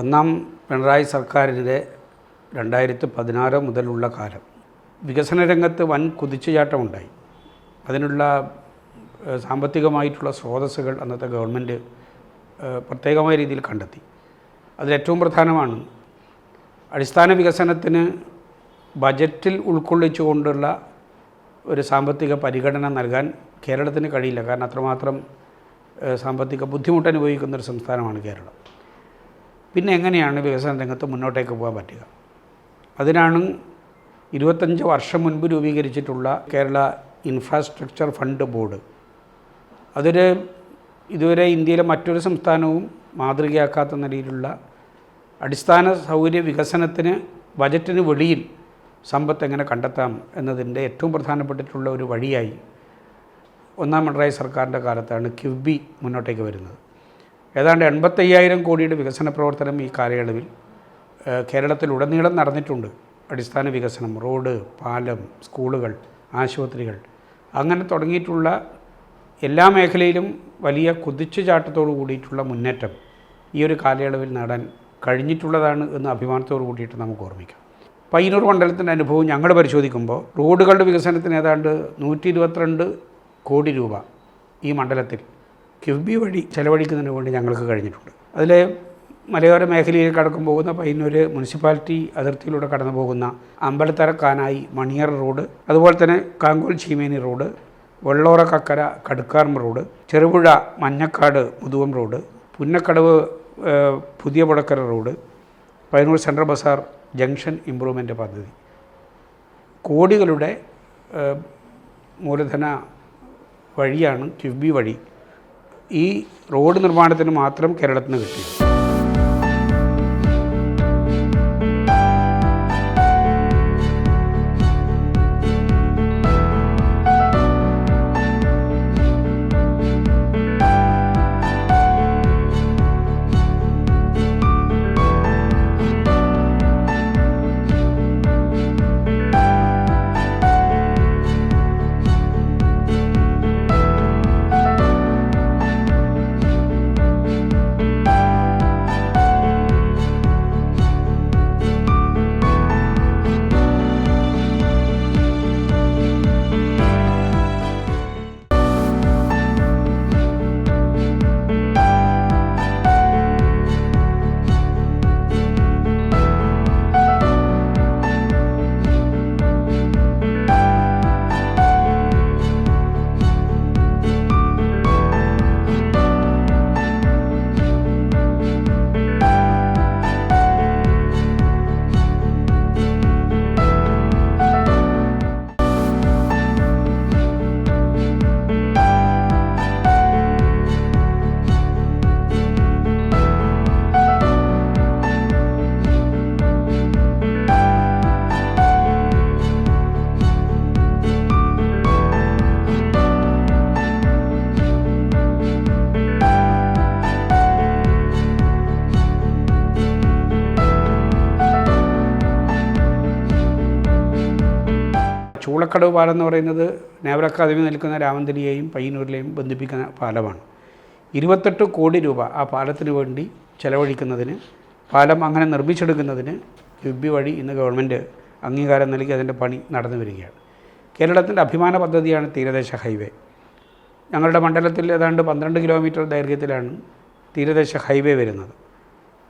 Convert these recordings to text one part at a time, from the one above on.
ഒന്നാം പിണറായി സർക്കാരിന്റെ രണ്ടായിരത്തി പതിനാറ് മുതലുള്ള കാലം വികസന രംഗത്ത് വൻ കുതിച്ചുചാട്ടമുണ്ടായി. അതിനുള്ള സാമ്പത്തികമായിട്ടുള്ള സ്രോതസ്സുകൾ അന്നത്തെ ഗവൺമെന്റ് പ്രത്യേകമായ രീതിയിൽ കണ്ടെത്തി. അതിലേറ്റവും പ്രധാനമാണ് അടിസ്ഥാന വികസനത്തിന് ബജറ്റിൽ ഉൾക്കൊള്ളിച്ചുകൊണ്ടുള്ള ഒരു സാമ്പത്തിക പരിഗണന നൽകാൻ കേരളത്തിന് കഴിയില്ല. കാരണം അത്രമാത്രം സാമ്പത്തിക ബുദ്ധിമുട്ട് അനുഭവിക്കുന്ന ഒരു സംസ്ഥാനമാണ് കേരളം. പിന്നെ എങ്ങനെയാണ് വികസന രംഗത്ത് മുന്നോട്ടേക്ക് പോകാൻ പറ്റുക? അതിനാണ് ഇരുപത്തഞ്ച് വർഷം മുൻപ് രൂപീകരിച്ചിട്ടുള്ള കേരള ഇൻഫ്രാസ്ട്രക്ചർ ഫണ്ട് ബോർഡ്. അതൊരു ഇതുവരെ ഇന്ത്യയിലെ മറ്റൊരു സംസ്ഥാനവും മാതൃകയാക്കാത്ത നിലയിലുള്ള അടിസ്ഥാന സൗകര്യ വികസനത്തിന് ബജറ്റിന് വെളിയിൽ സമ്പത്ത് എങ്ങനെ കണ്ടെത്താം എന്നതിന്റെ ഏറ്റവും പ്രധാനപ്പെട്ടിട്ടുള്ള ഒരു വഴിയായി ഒന്നാം പിണറായി സർക്കാരിന്റെ കാലത്താണ് ക്യുബി മുന്നോട്ടേക്ക് വരുന്നത്. ഏതാണ്ട് എൺപത്തയ്യായിരം കോടിയുടെ വികസന പ്രവർത്തനം ഈ കാലയളവിൽ കേരളത്തിലുടനീളം നടന്നിട്ടുണ്ട്. അടിസ്ഥാന വികസനം റോഡ് പാലം സ്കൂളുകൾ ആശുപത്രികൾ. അങ്ങനെ തുടങ്ങിയിട്ടുള്ള എല്ലാ മേഖലയിലും വലിയ കുതിച്ചുചാട്ടത്തോടു കൂടിയിട്ടുള്ള മുന്നേറ്റം ഈ ഒരു കാലയളവിൽ നേടാൻ കഴിഞ്ഞിട്ടുള്ളതാണ് എന്ന് അഭിമാനത്തോടു കൂടിയിട്ട് നമുക്ക് ഓർമ്മിക്കാം. പയ്യന്നൂർ മണ്ഡലത്തിന്റെ അനുഭവം ഞങ്ങൾ പരിശോധിക്കുമ്പോൾ റോഡുകളുടെ വികസനത്തിന് ഏതാണ്ട് നൂറ്റി കോടി രൂപ ഈ മണ്ഡലത്തിൽ കിഫ്ബി വഴി ചെലവഴിക്കുന്നതിന് വേണ്ടി ഞങ്ങൾക്ക് കഴിഞ്ഞിട്ടുണ്ട്. അതിൽ മലയോര മേഖലയിൽ കടക്കും പോകുന്ന പയ്യന്നൂർ മുനിസിപ്പാലിറ്റി അതിർത്തിയിലൂടെ കടന്നു പോകുന്ന അമ്പലത്തറ കാനായി മണിയർ റോഡ് അതുപോലെ തന്നെ Kankol Cheemeni road Vellora Kakkara Kadukkarma road Cherupuzha Manjakkad Muthuvam road Punnakkadavu പുതിയ Pudakkara road Payyannur central bazaar junction improvement പദ്ധതി. കോടികളുടെ മൂലധന വഴിയാണ് കിഫ്ബി വഴി ഈ റോഡ് നിർമ്മാണത്തിന് മാത്രം കേരളത്തിന് നിന്ന് കിട്ടിയത് പാലം എന്ന് പറയുന്നത് നേവൽ അക്കാദമി നിൽക്കുന്ന രാമന്തലിയെയും പയ്യന്നൂരിലെയും ബന്ധിപ്പിക്കുന്ന പാലമാണ്. ഇരുപത്തെട്ട് കോടി രൂപ ആ പാലത്തിന് വേണ്ടി ചെലവഴിക്കുന്നതിന് പാലം അങ്ങനെ നിർമ്മിച്ചെടുക്കുന്നതിന് കിബി വഴി ഇന്ന് ഗവൺമെന്റ് അംഗീകാരം നൽകി അതിന്റെ പണി നടന്നു വരികയാണ്. കേരളത്തിന്റെ അഭിമാന പദ്ധതിയാണ് തീരദേശ ഹൈവേ. ഞങ്ങളുടെ മണ്ഡലത്തിൽ ഏതാണ്ട് പന്ത്രണ്ട് കിലോമീറ്റർ ദൈർഘ്യത്തിലാണ് തീരദേശ ഹൈവേ വരുന്നത്.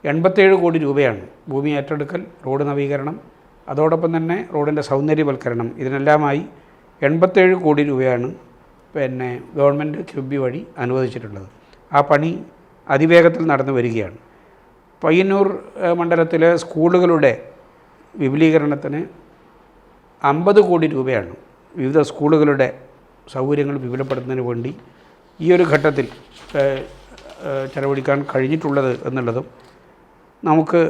എൺപത്തേഴ് കോടി രൂപയാണ് ഭൂമി ഏറ്റെടുക്കൽ റോഡ് നവീകരണം അതോടൊപ്പം തന്നെ റോഡിന്റെ സൗന്ദര്യവൽക്കരണം. ഇതിനെല്ലാമായി എൺപത്തേഴ് കോടി രൂപയാണ് പിന്നെ ഗവൺമെന്റ് ക്യൂബി വഴി അനുവദിച്ചിട്ടുള്ളത്. ആ പണി അതിവേഗത്തിൽ നടന്നു വരികയാണ്. പയ്യന്നൂർ മണ്ഡലത്തിലെ സ്കൂളുകളുടെ വിപുലീകരണത്തിന് അമ്പത് കോടി രൂപയാണ് വിവിധ സ്കൂളുകളുടെ സൗകര്യങ്ങൾ വിപുലപ്പെടുത്തുന്നതിന് വേണ്ടി ഈ ഒരു ഘട്ടത്തിൽ ചെലവഴിക്കാൻ കഴിഞ്ഞിട്ടുള്ളത് എന്നുള്ളതും നമുക്ക്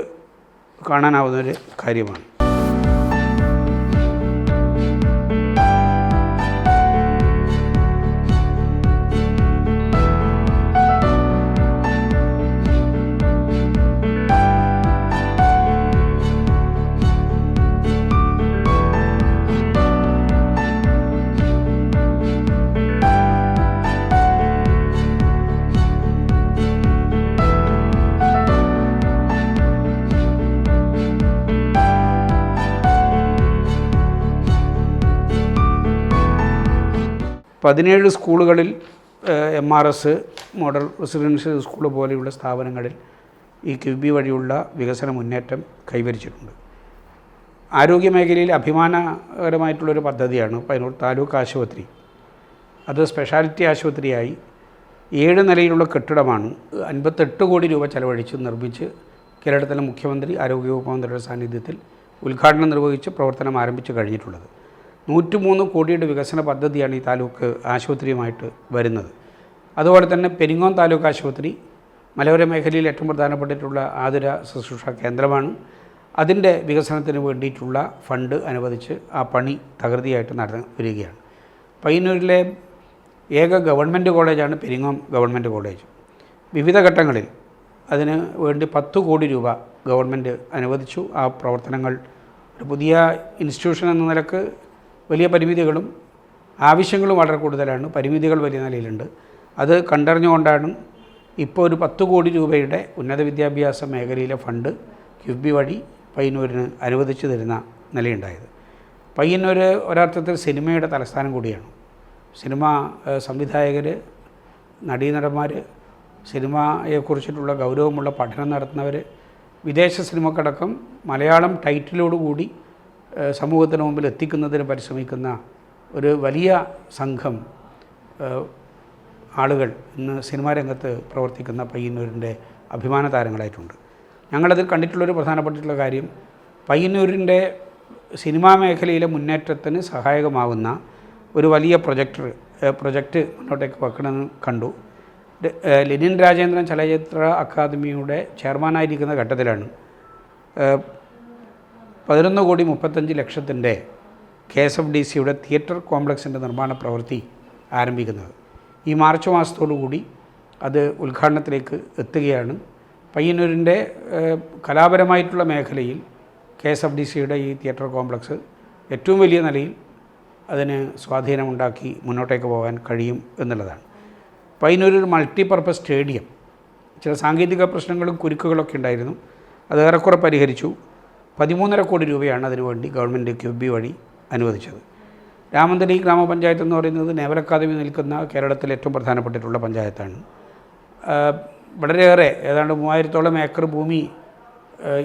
കാണാനാവുന്ന ഒരു കാര്യമാണ്. പതിനേഴ് സ്കൂളുകളിൽ M R S model residential school പോലെയുള്ള സ്ഥാപനങ്ങളിൽ ഈ ക്യുബി വഴിയുള്ള വികസന മുന്നേറ്റം കൈവരിച്ചിട്ടുണ്ട്. ആരോഗ്യ മേഖലയിൽ അഭിമാനകരമായിട്ടുള്ളൊരു പദ്ധതിയാണ് പയ്യന്നൂർ താലൂക്ക് ആശുപത്രി. അത് സ്പെഷ്യാലിറ്റി ആശുപത്രിയായി ഏഴ് നിലയിലുള്ള കെട്ടിടമാണ് അൻപത്തെട്ട് കോടി രൂപ ചെലവഴിച്ച് നിർമ്മിച്ച് കേരളത്തിലെ മുഖ്യമന്ത്രി ആരോഗ്യവകുപ്പ് മന്ത്രിയുടെ സാന്നിധ്യത്തിൽ ഉദ്ഘാടനം നിർവഹിച്ച് പ്രവർത്തനം ആരംഭിച്ചു കഴിഞ്ഞിട്ടുള്ളത്. നൂറ്റിമൂന്ന് കോടിയുടെ വികസന പദ്ധതിയാണ് ഈ താലൂക്ക് ആശുപത്രിയുമായിട്ട് വരുന്നത്. അതുപോലെ തന്നെ പെരിങ്ങോം താലൂക്ക് ആശുപത്രി മലയോര മേഖലയിൽ ഏറ്റവും പ്രധാനപ്പെട്ടിട്ടുള്ള ആതുര ശുശ്രൂഷ കേന്ദ്രമാണ്. അതിന്റെ വികസനത്തിന് വേണ്ടിയിട്ടുള്ള ഫണ്ട് അനുവദിച്ച് ആ പണി തകൃതിയായിട്ട് നടന്നു വരികയാണ്. പയ്യന്നൂരിലെ ഏക ഗവൺമെന്റ് കോളേജാണ് പെരിങ്ങോം ഗവൺമെന്റ് കോളേജ്. വിവിധ ഘട്ടങ്ങളിൽ അതിന് വേണ്ടി പത്ത് കോടി രൂപ ഗവൺമെന്റ് അനുവദിച്ചു. ആ പ്രവർത്തനങ്ങൾ ഒരു പുതിയ ഇൻസ്റ്റിറ്റ്യൂഷൻ എന്ന നിലയ്ക്ക് വലിയ പരിമിതികളും ആവശ്യങ്ങളും വളരെ കൂടുതലാണ്. പരിമിതികൾ വലിയ നിലയിലുണ്ട്. അത് കണ്ടറിഞ്ഞുകൊണ്ടാണ് ഇപ്പോൾ ഒരു പത്ത് കോടി രൂപയുടെ ഉന്നത വിദ്യാഭ്യാസ മേഖലയിലെ ഫണ്ട് ക്യുബി വഴി പയ്യന്നൂരിന് അനുവദിച്ചു തരുന്ന നിലയുണ്ടായത്. പയ്യന്നൂർ ഒരർത്ഥത്തിൽ സിനിമയുടെ തലസ്ഥാനം കൂടിയാണ്. സിനിമ സംവിധായകർ നടീനടന്മാർ സിനിമയെക്കുറിച്ചിട്ടുള്ള ഗൗരവമുള്ള പഠനം നടത്തുന്നവർ വിദേശ സിനിമക്കടക്കം മലയാളം ടൈറ്റിലോടുകൂടി സമൂഹത്തിന് മുമ്പിൽ എത്തിക്കുന്നതിന് പരിശ്രമിക്കുന്ന ഒരു വലിയ സംഘം ആളുകൾ ഇന്ന് സിനിമാ രംഗത്ത് പ്രവർത്തിക്കുന്ന പയ്യന്നൂരിന്റെ അഭിമാന താരങ്ങളായിട്ടുണ്ട്. ഞങ്ങളതിൽ കണ്ടിട്ടുള്ളൊരു പ്രധാനപ്പെട്ടിട്ടുള്ള കാര്യം പയ്യന്നൂരിന്റെ സിനിമാ മേഖലയിലെ മുന്നേറ്റത്തിന് സഹായകമാവുന്ന ഒരു വലിയ പ്രൊജക്ടർ പ്രൊജക്റ്റ് മുന്നോട്ടേക്ക് വെക്കണമെന്ന് കണ്ടു. ലെനിൻ രാജേന്ദ്രൻ ചലച്ചിത്ര അക്കാദമിയുടെ ചെയർമാനായിരിക്കുന്ന ഘട്ടത്തിലാണ് പതിനൊന്ന് കോടി മുപ്പത്തഞ്ച് ലക്ഷത്തിന്റെ കെ എസ് എഫ് ഡി സിയുടെ തിയേറ്റർ കോംപ്ലക്സിന്റെ നിർമ്മാണ പ്രവൃത്തി ആരംഭിക്കുന്നത്. ഈ മാർച്ച് മാസത്തോടുകൂടി അത് ഉദ്ഘാടനത്തിലേക്ക് എത്തുകയാണ്. പയ്യന്നൂരിന്റെ കലാപരമായിട്ടുള്ള മേഖലയിൽ കെ എസ് എഫ് ഡി സിയുടെ ഈ തിയേറ്റർ കോംപ്ലക്സ് ഏറ്റവും വലിയ നിലയിൽ അതിന് സ്വാധീനമുണ്ടാക്കി മുന്നോട്ടേക്ക് പോകാൻ കഴിയും എന്നുള്ളതാണ്. പയ്യന്നൂരിൽ മൾട്ടിപർപ്പസ് സ്റ്റേഡിയം ചില സാങ്കേതിക പ്രശ്നങ്ങളും കുരുക്കുകളൊക്കെ ഉണ്ടായിരുന്നു. അത് ഏറെക്കുറെ പരിഹരിച്ചു. പതിമൂന്നര കോടി രൂപയാണ് അതിനുവേണ്ടി ഗവൺമെന്റ് ക്യൂബി വഴി അനുവദിച്ചത്. രാമന്തലി ഗ്രാമപഞ്ചായത്ത് എന്ന് പറയുന്നത് നേവൽ അക്കാദമി നിൽക്കുന്ന കേരളത്തിലെ ഏറ്റവും പ്രധാനപ്പെട്ടിട്ടുള്ള പഞ്ചായത്താണ്. വളരെയേറെ ഏതാണ്ട് മൂവായിരത്തോളം ഏക്കർ ഭൂമി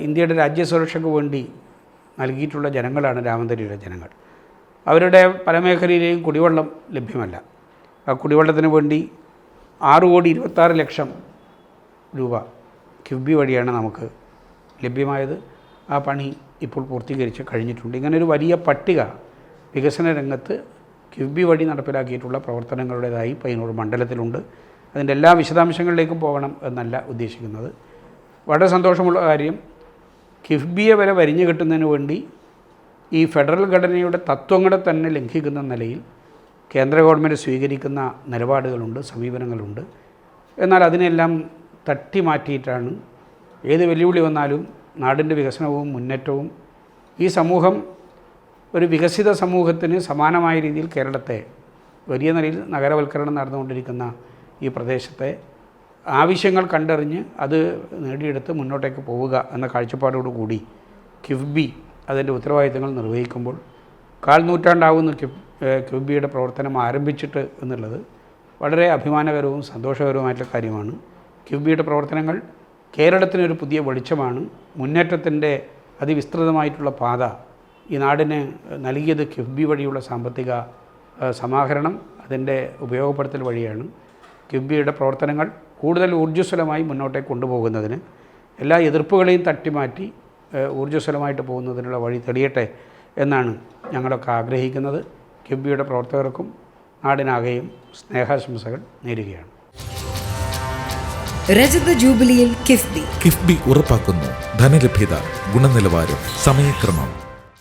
ഇന്ത്യയുടെ രാജ്യസുരക്ഷയ്ക്ക് വേണ്ടി നൽകിയിട്ടുള്ള ജനങ്ങളാണ് രാമന്തലിയുടെ ജനങ്ങൾ. അവരുടെ പല മേഖലയിലെയും കുടിവെള്ളം ലഭ്യമല്ല. ആ കുടിവെള്ളത്തിന് വേണ്ടി ആറ് കോടി ഇരുപത്താറ് ലക്ഷം രൂപ ക്യുബി വഴിയാണ് നമുക്ക് ലഭ്യമായത്. ആ പണി ഇപ്പോൾ പൂർത്തീകരിച്ച് കഴിഞ്ഞിട്ടുണ്ട്. ഇങ്ങനെ ഒരു വലിയ പട്ടിക വികസന രംഗത്ത് ക്യുബി വഴി നടപ്പിലാക്കിയിട്ടുള്ള പ്രവർത്തനങ്ങളുടേതായി പയ്യന്നൂർ മണ്ഡലത്തിലുണ്ട്. അതിന്റെ എല്ലാ വിശദാംശങ്ങളിലേക്കും പോകണം എന്നല്ല ഉദ്ദേശിക്കുന്നത്. വളരെ സന്തോഷമുള്ള കാര്യം കിഫ്ബിയെ വരെ വരിഞ്ഞു കിട്ടുന്നതിന് വേണ്ടി ഈ ഫെഡറൽ ഘടനയുടെ തത്വങ്ങളെ തന്നെ ലംഘിക്കുന്ന നിലയിൽ കേന്ദ്ര ഗവൺമെന്റ് സ്വീകരിക്കുന്ന നിലപാടുകളുണ്ട് സമീപനങ്ങളുണ്ട്. എന്നാൽ അതിനെല്ലാം തട്ടി മാറ്റിയിട്ടാണ് ഏത് വെല്ലുവിളി വന്നാലും നാടിന്റെ വികസനവും മുന്നേറ്റവും ഈ സമൂഹം ഒരു വികസിത സമൂഹത്തിന് സമാനമായ രീതിയിൽ കേരളത്തെ വലിയ നിലയിൽ നഗരവൽക്കരണം നടന്നുകൊണ്ടിരിക്കുന്ന ഈ പ്രദേശത്തെ ആവശ്യങ്ങൾ കണ്ടറിഞ്ഞ് അത് നേടിയെടുത്ത് മുന്നോട്ടേക്ക് പോവുക എന്ന കാഴ്ചപ്പാടോടുകൂടി കിഫ്ബി അതിന്റെ ഉത്തരവാദിത്തങ്ങൾ നിർവഹിക്കുമ്പോൾ കാൽ നൂറ്റാണ്ടാവുന്ന കിഫ് കിഫ്ബിയുടെ പ്രവർത്തനം ആരംഭിച്ചിട്ട് എന്നുള്ളത് വളരെ അഭിമാനകരവും സന്തോഷകരവുമായിട്ടുള്ള കാര്യമാണ്. കിഫ്ബിയുടെ പ്രവർത്തനങ്ങൾ കേരളത്തിനൊരു പുതിയ വെളിച്ചമാണ്. മുന്നേറ്റത്തിന്റെ അതിവിസ്തൃതമായിട്ടുള്ള പാത ഈ നാടിന് നൽകിയത് കിഫ്ബി വഴിയുള്ള സാമ്പത്തിക സമാഹരണം അതിന്റെ ഉപയോഗപ്പെടുത്തൽ വഴിയാണ്. കിഫ്ബിയുടെ പ്രവർത്തനങ്ങൾ കൂടുതൽ ഊർജസ്വലമായി മുന്നോട്ടേക്ക് കൊണ്ടുപോകുന്നതിന് എല്ലാ എതിർപ്പുകളെയും തട്ടിമാറ്റി ഊർജസ്വലമായിട്ട് പോകുന്നതിനുള്ള വഴി തെളിയട്ടെ എന്നാണ് ഞങ്ങളൊക്കെ ആഗ്രഹിക്കുന്നത്. കിഫ്ബിയുടെ പ്രവർത്തകർക്കും നാടിനാകെയും സ്നേഹാശംസകൾ നേരുകയാണ്. രജത ജൂബിലിയിൽ കിഫ്ബി. കിഫ്ബി ഉറപ്പാക്കുന്നു. ധനലഭ്യത ഗുണനിലവാരം സമയക്രമം.